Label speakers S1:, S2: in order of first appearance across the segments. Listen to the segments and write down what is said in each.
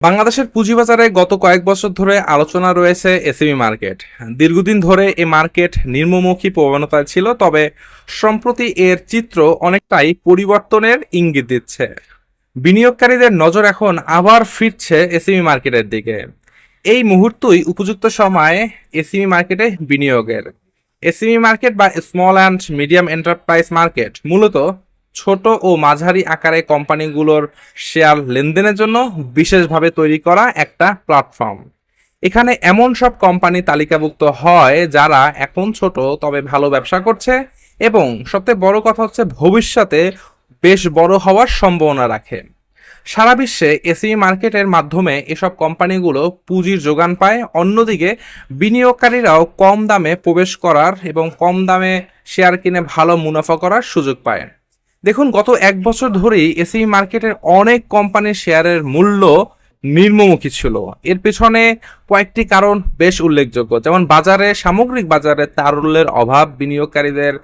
S1: বাংলাদেশের পুঁজিবাজারে গত কয়েক বছর ধরে আলোচনা রয়েছে এসএমই মার্কেট। দীর্ঘদিন ধরে এ মার্কেট নিম্নমুখী প্রবণতায় ছিল, তবে সম্প্রতি এর চিত্র অনেকটাই পরিবর্তনের ইঙ্গিত দিচ্ছে। বিনিয়োগকারীদের নজর এখন আবার ফিরছে এসএমই মার্কেটের দিকে। এই মুহূর্তই উপযুক্ত সময়ে এসএমই মার্কেটে বিনিয়োগের। এসএমই মার্কেট বা small and medium enterprise market মূলত ছোট ও মাঝারি আকারে কোম্পানিগুলোর শেয়ার লেনদেনের জন্য বিশেষভাবে তৈরি করা একটা প্ল্যাটফর্ম। এখানে এমন সব কোম্পানি তালিকাভুক্ত হয় যারা এখন ছোট তবে ভালো ব্যবসা করছে এবং সবচেয়ে বড় কথা হচ্ছে ভবিষ্যতে বেশ বড় হওয়ার সম্ভাবনা রাখে। সারা বিশ্বে এসিই মার্কেটের মাধ্যমে এসব কোম্পানিগুলো পুঁজির যোগান পায়, অন্যদিকে বিনিয়োগকারীরাও কম দামে প্রবেশ করার এবং কম দামে শেয়ার কিনে ভালো মুনাফা করার সুযোগ পায়। দেখুন গত এক বছর ধরেই এসি মার্কেটের অনেক কোম্পানির শেয়ারের মূল্য নিম্নমুখী ছিল। এর পেছনে কয়েকটি কারণ বেশ উল্লেখযোগ্য। যেমন বাজারে, সামগ্রিক বাজারে তারল্যের অভাব, বিনিয়োগকারীদের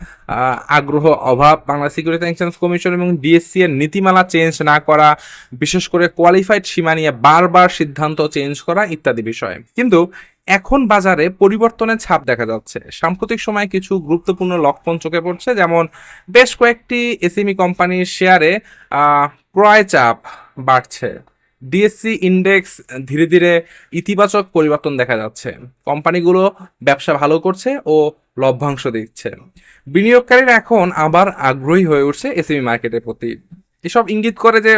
S1: আগ্রহ অভাব বাংলা সিকিউরিটি এক্সচেঞ্জ কমিশন এবং ডিএসসি এর নীতিমালা চেঞ্জ না করা, বিশেষ করে কোয়ালিফাইড সীমা নিয়ে বারবার সিদ্ধান্ত চেঞ্জ করা ইত্যাদি বিষয়। কিন্তু এখন বাজারে পরিবর্তনের ছাপ দেখা যাচ্ছে। সাম্প্রতিক সময়ে কিছু গুরুত্বপূর্ণ লক্ষণ চোখে পড়ছে। যেমন বেশ কয়েকটি এসএমই কোম্পানির শেয়ারে ক্রয় চাপ বাড়ছে। ডিএসসি ইন্ডেক্স ধীরে ধীরে ইতিবাচক পরিবর্তন দেখা যাচ্ছে। কোম্পানিগুলো ব্যবসা ভালো করছে ও লভ্যাংশ দিচ্ছে। বিনিয়োগকারীরা এখন আবার আগ্রহী হয়ে উঠছে এসএমই মার্কেটের প্রতি। এসব ইঙ্গিত করে যে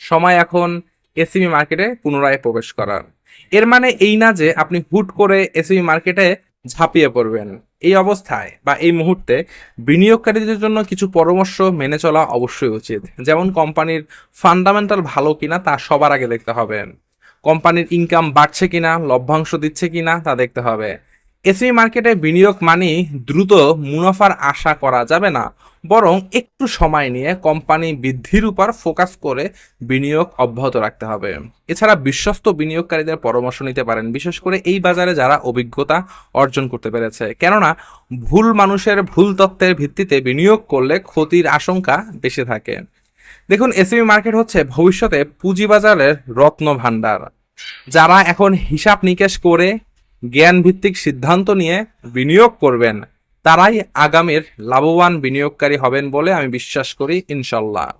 S1: সময় এখন এসএমই মার্কেটে পুনরায় প্রবেশ করার। এর মানে এই না যে আপনি হুট করে এসএমই মার্কেটে ঝাঁপিয়ে পড়বেন। এই অবস্থায় বা এই মুহূর্তে বিনিয়োগকারীদের জন্য কিছু পরামর্শ মেনে চলা অবশ্যই উচিত। যেমন কোম্পানির ফান্ডামেন্টাল ভালো কিনা তা সবার আগে দেখতে হবে। কোম্পানির ইনকাম বাড়ছে কিনা, লভ্যাংশ দিচ্ছে কিনা তা দেখতে হবে। এসএমই মার্কেটে বিনিয়োগ মানেই দ্রুত মুনাফার আশা করা যাবে না, বরং একটু সময় নিয়ে কোম্পানি বৃদ্ধির উপর ফোকাস করে বিনিয়োগ অব্যাহত রাখতে হবে। এছাড়া বিশ্বস্ত বিনিয়োগকারীদের পরামর্শ নিতে পারেন, বিশেষ করে এই বাজারে যারা অভিজ্ঞতা অর্জন করতে পেরেছে। কেননা, ভুল মানুষের ভুল তত্ত্বের ভিত্তিতে বিনিয়োগ করলে ক্ষতির আশঙ্কা বেশি থাকে। দেখুন এসএমই মার্কেট হচ্ছে ভবিষ্যতে পুঁজিবাজারের রত্ন ভাণ্ডার, যারা এখন হিসাব নিকেশ করে জ্ঞান ভিত্তিক সিদ্ধান্ত নিয়ে বিনিয়োগ করবেন। তারাই আগামীর লাভবান বিনিয়োগকারী হবেন বলে আমি বিশ্বাস করি ইনশাল্লাহ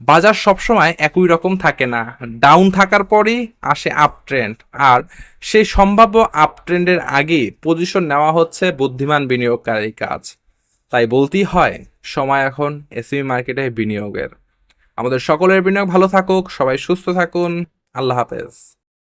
S1: বাজার সবসময় একই রকম থাকে না। ডাউন থাকার পরই আসে আপ ট্রেন্ড আর সেই সম্ভাব্য আপ ট্রেন্ডের আগেই পজিশন নেওয়া হচ্ছে বুদ্ধিমান বিনিয়োগকারীর কাজ। তাই বলতেই হয়, সময় এখন এসিবি মার্কেটে বিনিয়োগের। আমাদের সকলের বিনিয়োগ ভালো থাকুক, সবাই সুস্থ থাকুন। আল্লাহ হাফেজ।